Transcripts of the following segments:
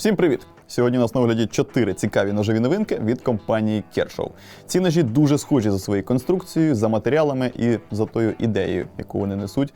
Всім привіт! Сьогодні у нас на огляді чотири цікаві ножові новинки від компанії Kershaw. Ці ножі дуже схожі за своєю конструкцією, за матеріалами і за тою ідеєю, яку вони несуть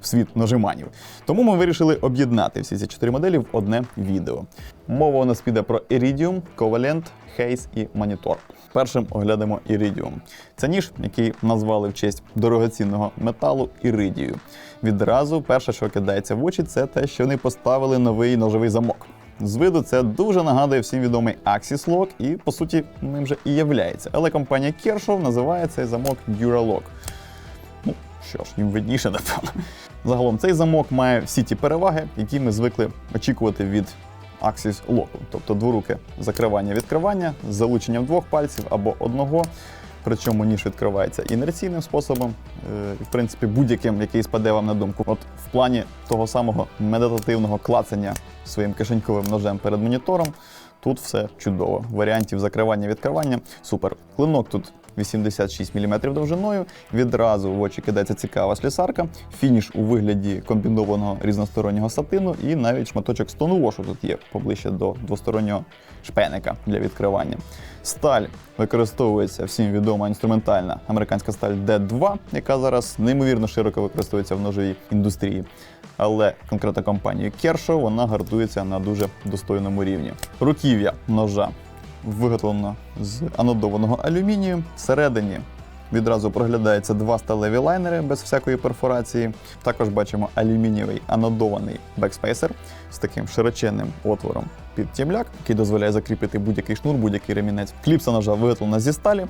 в світ ножиманів. Тому ми вирішили об'єднати всі ці чотири моделі в одне відео. Мова у нас піде про Iridium, Covalent, Haze і Monitor. Першим оглянемо Iridium. Це ніж, який назвали в честь дорогоцінного металу іридію. Відразу перше, що кидається в очі, це те, що вони поставили новий ножовий замок. З виду це дуже нагадує всім відомий Axis Lock і, по суті, ним вже і являється. Але компанія Kershaw називає цей замок Duralock. Ну, що ж, їм видніше, напевно. Загалом цей замок має всі ті переваги, які ми звикли очікувати від Axis Lock. Тобто дворуке закривання-відкривання з залученням двох пальців або одного. Причому ніж відкривається інерційним способом, е, в принципі, будь-яким, який спаде вам на думку. От в плані того самого медитативного клацання своїм кишеньковим ножем перед монітором, тут все чудово. Варіантів закривання-відкривання супер. Клинок тут 86 мм довжиною. Відразу в очі кидається цікава слісарка, фініш у вигляді комбінованого різностороннього сатину, і навіть шматочок стонвошу тут є поближче до двостороннього шпеника для відкривання. Сталь використовується всім відома інструментальна американська сталь D2, яка зараз неймовірно широко використовується в ножовій індустрії. Але конкретно компанією Kershaw вона гартується на дуже достойному рівні. Руків'я ножа виготовлено з анодованого алюмінію. Всередині відразу проглядається два сталеві лайнери без всякої перфорації. Також бачимо алюмінієвий анодований бекспейсер з таким широченним отвором під тімляк, який дозволяє закріпити будь-який шнур, будь-який ремінець. Кліпса ножа виготовлена зі сталі.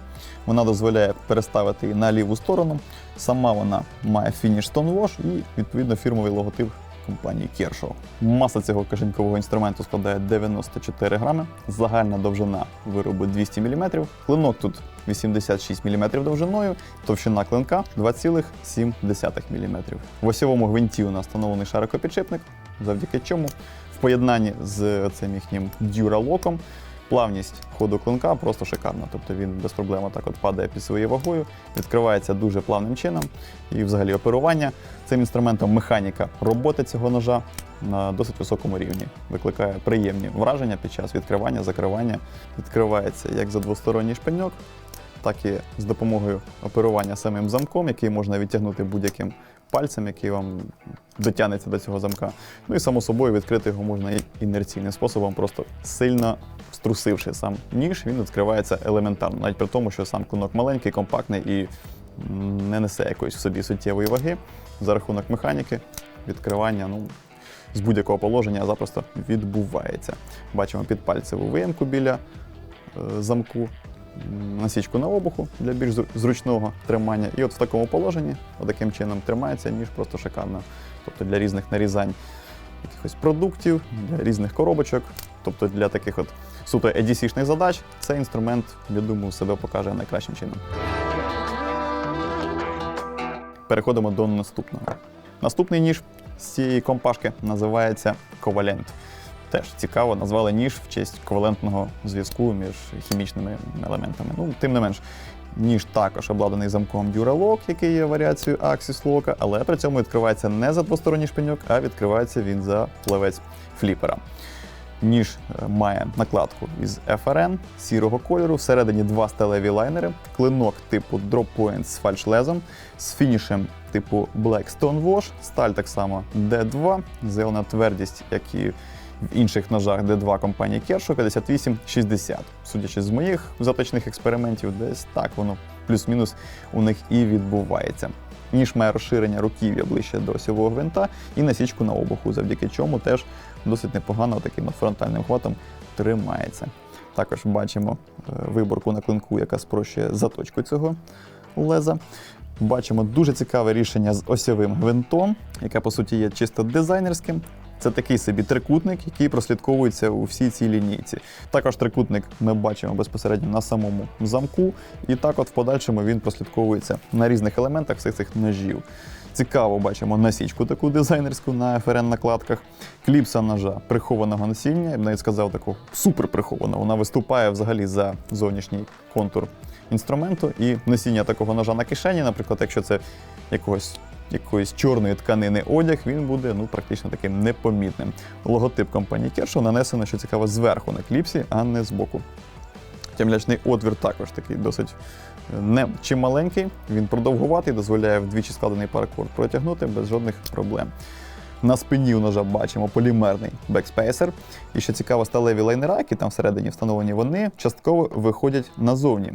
Вона дозволяє переставити її на ліву сторону. Сама вона має фініш Stonewash і відповідно фірмовий логотип компанії Kershaw. Маса цього кишенькового інструменту складає 94 грами, загальна довжина виробу 200 мм, клинок тут 86 мм довжиною, товщина клинка 2,7 мм. В осьовому гвинті у нас встановлений шарикопідшипник, завдяки чому в поєднанні з цим їхнім дюралоком Плавність ходу клинка просто шикарна, тобто він без проблем так от падає під своєю вагою, відкривається дуже плавним чином. І взагалі оперування цим інструментом механіка роботи цього ножа на досить високому рівні. Викликає приємні враження під час відкривання, закривання. Відкривається як за двосторонній шпиньок, так і з допомогою оперування самим замком, який можна відтягнути будь-яким пальцем, який вам дотягнеться до цього замка. Ну і само собою відкрити його можна інерційним способом, просто сильно струсивши сам ніж, він відкривається елементарно, навіть при тому, що сам клинок маленький, компактний і не несе якоїсь в собі суттєвої ваги за рахунок механіки, відкривання. ну, з будь-якого положення запросто відбувається. Бачимо підпальцеву виємку біля е, замку, насічку на обуху для більш зручного тримання. І от в такому положенні, таким чином тримається ніж просто шикарно. Тобто для різних нарізань якихось продуктів, для різних коробочок, тобто для таких от суто EDC-шних задач, цей інструмент, я думаю, себе покаже найкращим чином. Переходимо до наступного. Наступний ніж з цієї компашки називається Covalent. Теж цікаво, назвали ніж в честь ковалентного зв'язку між хімічними елементами. Ну, тим не менш, ніж також обладнаний замком Duralock, який є варіацією Axis Lock, але при цьому відкривається не за двосторонній шпиньок, а відкривається він за плавець фліпера. Ніж е, має накладку із FRN сірого кольору, всередині два сталеві лайнери, клинок типу Drop Point з фальшлезом, з фінішем типу Black Stone Wash, сталь так само D2, зелена твердість, як і в інших ножах D2 компанії Kershaw 58-60. Судячи з моїх заточних експериментів, десь так воно плюс-мінус у них і відбувається. Ніж має розширення руків'я ближче до осьового гвинта і насічку на обуху, завдяки чому теж досить непогано таким фронтальним хватом тримається. Також бачимо е, виборку на клинку, яка спрощує заточку цього леза. Бачимо дуже цікаве рішення з осьовим гвинтом, яке по суті є чисто дизайнерським. Це такий собі трикутник, який прослідковується у всій цій лінійці. Також трикутник ми бачимо безпосередньо на самому замку, і так от в подальшому він прослідковується на різних елементах всіх цих ножів. Цікаво бачимо насічку таку дизайнерську на FRN-накладках, кліпса ножа прихованого носіння, я б навіть сказав таку супер прихованого. Вона виступає взагалі за зовнішній контур інструменту і носіння такого ножа на кишені, наприклад, якщо це якогось якоїсь чорної тканини одяг, він буде ну, практично таким непомітним. Логотип компанії Kershaw нанесено, що цікаво, зверху на кліпсі, а не збоку. Темлячний отвір також такий досить не чималенький. Він продовгуватий, дозволяє вдвічі складений паркур протягнути без жодних проблем. На спині у ножа бачимо полімерний бекспейсер. І що цікаво, сталеві лайнера, які там всередині встановлені, вони частково виходять назовні.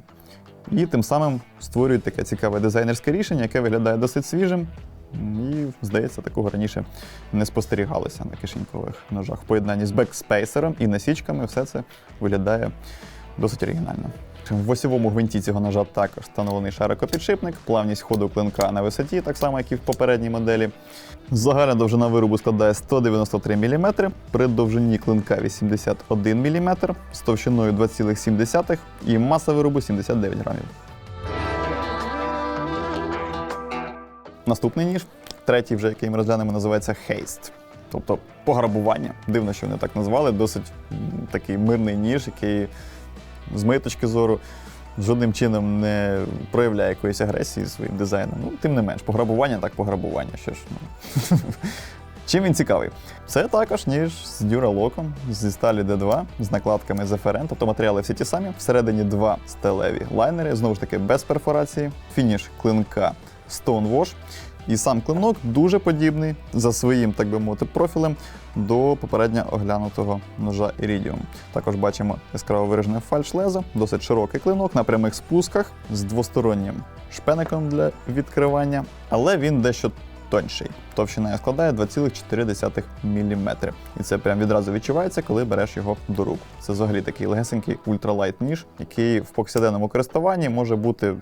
І тим самим створюють таке цікаве дизайнерське рішення, яке виглядає досить свіжим. І, здається, такого раніше не спостерігалося на кишенькових ножах. В поєднанні з бекспейсером і насічками все це виглядає досить оригінально. В осьовому гвинті цього ножа також встановлений шарикопідшипник, плавність ходу клинка на висоті, так само, як і в попередній моделі. Загальна довжина виробу складає 193 мм, при довжині клинка 81 мм, з товщиною 2,7 і маса виробу 79 грамів. Наступний ніж, третій, вже який ми розглянемо, називається Haste. Тобто пограбування. Дивно, що вони так назвали. Досить такий мирний ніж, який з моєї точки зору жодним чином не проявляє якоїсь агресії своїм дизайном. Ну, тим не менш, пограбування так пограбування. Що ж, ну. Чим він цікавий? Це також ніж з дюралоком зі сталі D2 з накладками з FRN, тобто матеріали всі ті самі. Всередині два сталеві лайнери, знову ж таки без перфорації, фініш клинка Stonewash. І сам клинок дуже подібний за своїм, так би мовити, профілем до попередньо оглянутого ножа Iridium. Також бачимо яскраво виражене фальш-лезо, досить широкий клинок на прямих спусках з двостороннім шпеником для відкривання, але він дещо тонший. Товщина складає 2,4 мм. І це прям відразу відчувається, коли береш його до рук. Це взагалі такий легесенький ультралайт ніж, який в повсякденному користуванні може бути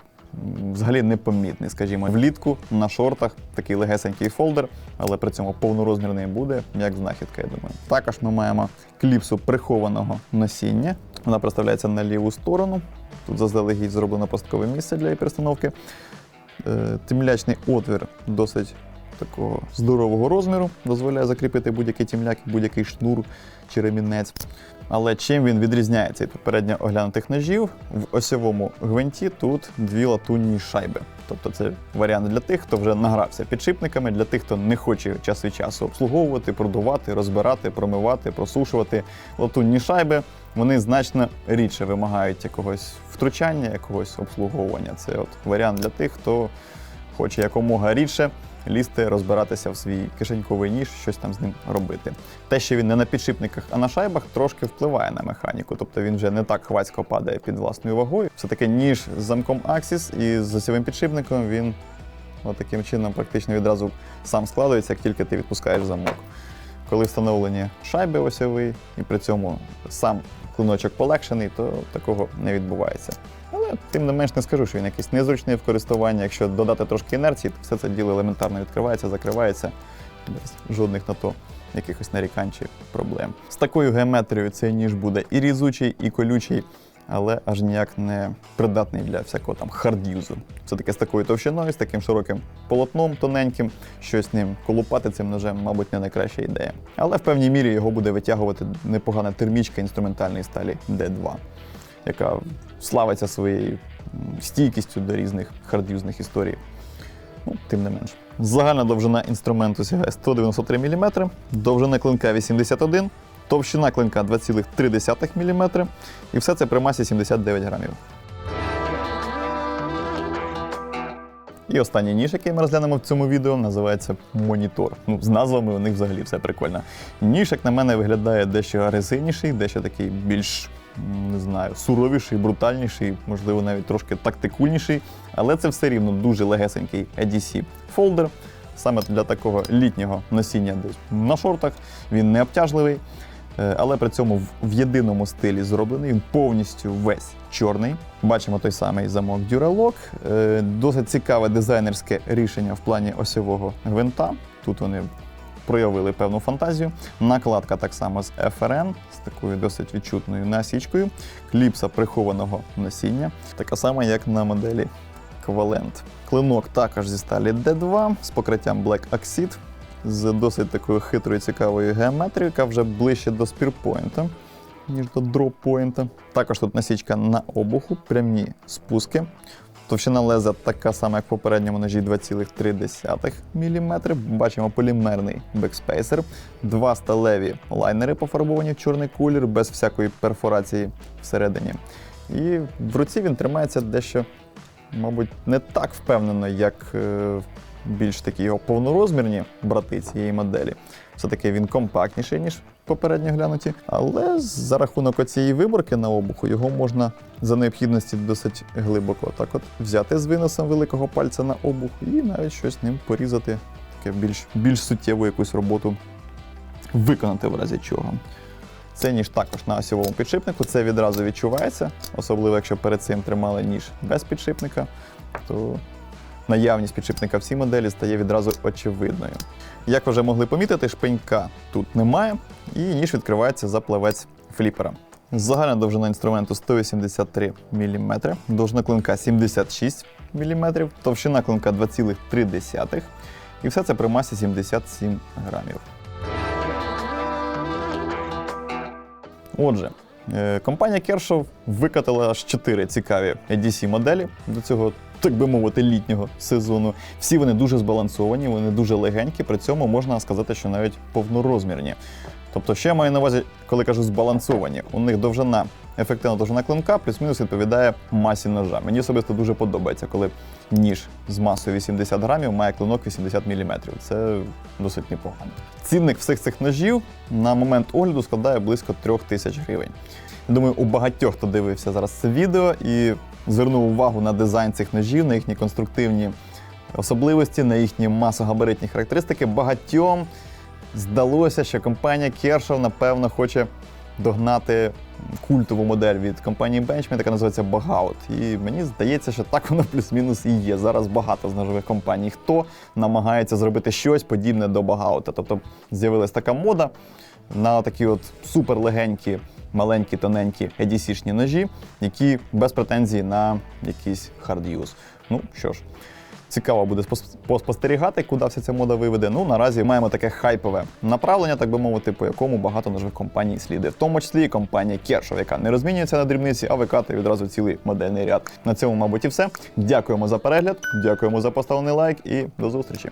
взагалі непомітний, скажімо, влітку на шортах такий легесенький фолдер, але при цьому повнорозмірний буде, як знахідка, я думаю. Також ми маємо кліпсу прихованого носіння. Вона представляється на ліву сторону. Тут заздалегідь зроблено посткове місце для її перестановки. Е, Темлячний отвір досить такого здорового розміру, дозволяє закріпити будь-який тімляк, будь-який шнур чи ремінець. Але чим він відрізняється від попередньо оглянутих ножів, в осьовому гвинті тут дві латунні шайби. Тобто це варіант для тих, хто вже награвся підшипниками, для тих, хто не хоче час від часу обслуговувати, продувати, розбирати, промивати, просушувати латунні шайби. Вони значно рідше вимагають якогось втручання, якогось обслуговування. Це от варіант для тих, хто хоче якомога рідше лізти, розбиратися в свій кишеньковий ніж, щось там з ним робити. Те, що він не на підшипниках, а на шайбах, трошки впливає на механіку, тобто він вже не так хвацько падає під власною вагою. Все таки ніж з замком Axis і з осьовим підшипником він от таким чином практично відразу сам складується, як тільки ти відпускаєш замок. Коли встановлені шайби осьові, і при цьому сам клиночок полегшений, то такого не відбувається. Але тим не менш не скажу, що він якийсь незручний в користуванні. Якщо додати трошки інерції, то все це діло елементарно відкривається, закривається без жодних на то якихось нарікань чи проблем. З такою геометрією цей ніж буде і різучий, і колючий, але аж ніяк не придатний для всякого там хардюзу. Все таки з такою товщиною, з таким широким полотном тоненьким, щось ним колупати цим ножем, мабуть, не найкраща ідея. Але в певній мірі його буде витягувати непогана термічка інструментальної сталі D2 яка славиться своєю стійкістю до різних хардюзних історій. Ну, тим не менш. Загальна довжина інструменту сягає 193 мм, довжина клинка 81 товщина клинка 2,3 мм, і все це при масі 79 грамів. І останній ніж, який ми розглянемо в цьому відео, називається монітор. Ну, з назвами у них взагалі все прикольно. Ніж, як на мене, виглядає дещо агресивніший, дещо такий більш не знаю, суровіший, брутальніший, можливо, навіть трошки тактикульніший. Але це все рівно дуже легесенький ADC фолдер. Саме для такого літнього носіння десь на шортах. Він не обтяжливий, але при цьому в- єдиному стилі зроблений. Повністю весь чорний. Бачимо той самий замок Duralock. Е, Досить цікаве дизайнерське рішення в плані осьового гвинта. Тут вони проявили певну фантазію. Накладка так само з FRN, з такою досить відчутною насічкою. Кліпса прихованого носіння, така сама, як на моделі Квалент. Клинок також зі сталі D2 з покриттям Black Oxide з досить такою хитрою цікавою геометрією, яка вже ближче до спірпоінта, ніж до дроппоінта. Також тут насічка на обуху, прямі спуски. Товщина леза така сама, як в попередньому ножі 2,3 мм. Бачимо полімерний бекспейсер, два сталеві лайнери пофарбовані в чорний колір, без всякої перфорації всередині. І в руці він тримається дещо, мабуть, не так впевнено, як е, більш такі його повнорозмірні брати цієї моделі. Все-таки він компактніший, ніж попередньо глянуті. Але за рахунок оцієї виборки на обуху його можна за необхідності досить глибоко так от взяти з виносом великого пальця на обух і навіть щось ним порізати, таке більш, більш суттєву якусь роботу виконати в разі чого. Це ніж також на осьовому підшипнику, це відразу відчувається, особливо якщо перед цим тримали ніж без підшипника, то наявність підшипника в цій моделі стає відразу очевидною. Як ви вже могли помітити, шпенька тут немає, і ніж відкривається за плавець фліпера. Загальна довжина інструменту 183 мм, довжина клинка 76 мм, товщина клинка 2,3 і все це при масі 77 грамів. Отже, е, компанія Kershaw викатала аж 4 цікаві EDC моделі до цього, так би мовити, літнього сезону. Всі вони дуже збалансовані, вони дуже легенькі, при цьому можна сказати, що навіть повнорозмірні. Тобто, що я маю на увазі, коли кажу збалансовані, у них довжина, ефективна довжина клинка плюс-мінус відповідає масі ножа. Мені особисто дуже подобається, коли ніж з масою 80 грамів має клинок 80 мм. Це досить непогано. Цінник всіх цих ножів на момент огляду складає близько 3000 тисяч гривень. Думаю, у багатьох, хто дивився зараз це відео і звернув увагу на дизайн цих ножів, на їхні конструктивні особливості, на їхні масогабаритні характеристики, багатьом здалося, що компанія Kershaw, напевно, хоче догнати культову модель від компанії Benchmade, яка називається Bagout. І мені здається, що так воно плюс-мінус і є. Зараз багато з ножових компаній, хто намагається зробити щось подібне до Bagout. Тобто з'явилась така мода на такі от суперлегенькі, маленькі, тоненькі EDC-шні ножі, які без претензій на якийсь хард'юз. Ну що ж. Цікаво буде спос- поспостерігати, куди вся ця мода виведе. Ну наразі маємо таке хайпове направлення, так би мовити, по якому багато ножових компаній слідує, в тому числі і компанія Kershaw, яка не розмінюється на дрібниці, а викатує відразу цілий модельний ряд. На цьому, мабуть, і все. Дякуємо за перегляд, дякуємо за поставлений лайк і до зустрічі.